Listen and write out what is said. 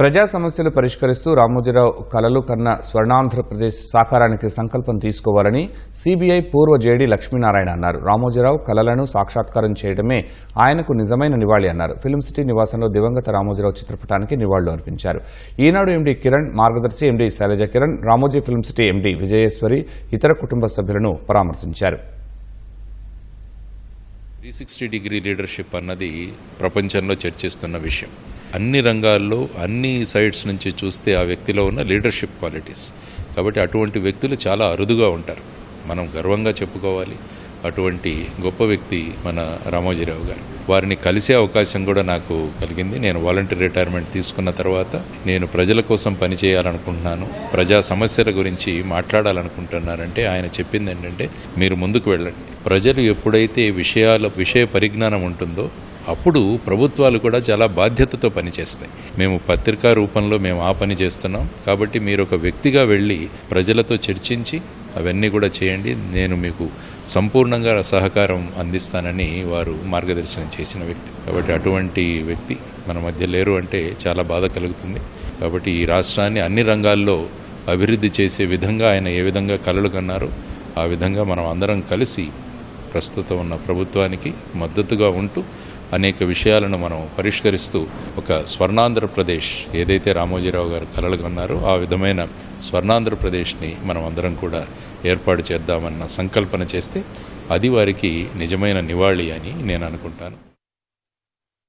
ప్రజా సమస్యలు పరిష్కరిస్తూ రామోజీరావు కలలు కన్న స్వర్ణాంధ్రప్రదేశ్ సాకారానికి సంకల్పం తీసుకోవాలని సిబిఐ పూర్వ జేడీ లక్ష్మీనారాయణ అన్నారు. రామోజీరావు కలలను సాక్షాత్కారం చేయడమే ఆయనకు నిజమైన నివాళి అన్నారు. ఫిల్మ్ సిటీ నివాసంలో దివంగత రామోజీరావు చిత్రపటానికి నివాళులు అర్పించారు. Eenadu MD Kiran Margadarsi MD Sailaja Kiran Ramoji film city MD Vijayeswari ఇతర కుటుంబ సభ్యులను పరామర్శించారు. త్రీ సిక్స్టీ డిగ్రీ లీడర్షిప్ అన్నది ప్రపంచంలో చర్చిస్తున్న విషయం. అన్ని రంగాల్లో అన్ని సైడ్స్ నుంచి చూస్తే ఆ వ్యక్తిలో ఉన్న లీడర్షిప్ క్వాలిటీస్ కాబట్టి అటువంటి వ్యక్తులు చాలా అరుదుగా ఉంటారు. మనం గర్వంగా చెప్పుకోవాలి. అటువంటి గొప్ప వ్యక్తి మన రామోజీరావు గారు. వారిని కలిసే అవకాశం కూడా నాకు కలిగింది. నేను వాలంటీర్ రిటైర్మెంట్ తీసుకున్న తర్వాత నేను ప్రజల కోసం పనిచేయాలనుకుంటున్నాను ప్రజా సమస్యల గురించి మాట్లాడాలనుకుంటున్నానంటే ఆయన చెప్పింది ఏంటంటే మీరు ముందుకు వెళ్ళండి. ప్రజలు ఎప్పుడైతే విషయాల విషయ పరిజ్ఞానం ఉంటుందో అప్పుడు ప్రభుత్వాలు కూడా చాలా బాధ్యతతో పనిచేస్తాయి. మేము పత్రికా రూపంలో మేము ఆ పని చేస్తున్నాం. కాబట్టి మీరు ఒక వ్యక్తిగా వెళ్ళి ప్రజలతో చర్చించి అవన్నీ కూడా చేయండి. నేను మీకు సంపూర్ణంగా సహకారం అందిస్తానని వారు మార్గదర్శనం చేసిన వ్యక్తి. కాబట్టి అటువంటి వ్యక్తి మన మధ్య లేరు అంటే చాలా బాధ కలుగుతుంది. కాబట్టి ఈ రాష్ట్రాన్ని అన్ని రంగాల్లో అభివృద్ధి చేసే విధంగా ఆయన ఏ విధంగా కలలు కన్నారో ఆ విధంగా మనం అందరం కలిసి ప్రస్తుతం ఉన్న ప్రభుత్వానికి మద్దతుగా ఉంటూ అనేక విషయాలను మనం పరిష్కరిస్తూ ఒక స్వర్ణాంధ్రప్రదేశ్ ఏదైతే రామోజీరావు గారు కలలు ఉన్నారో ఆ విధమైన స్వర్ణాంధ్రప్రదేశ్ని మనం అందరం కూడా ఏర్పాటు చేద్దామన్న సంకల్పన చేస్తే అది వారికి నిజమైన నివాళి అని నేను అనుకుంటాను.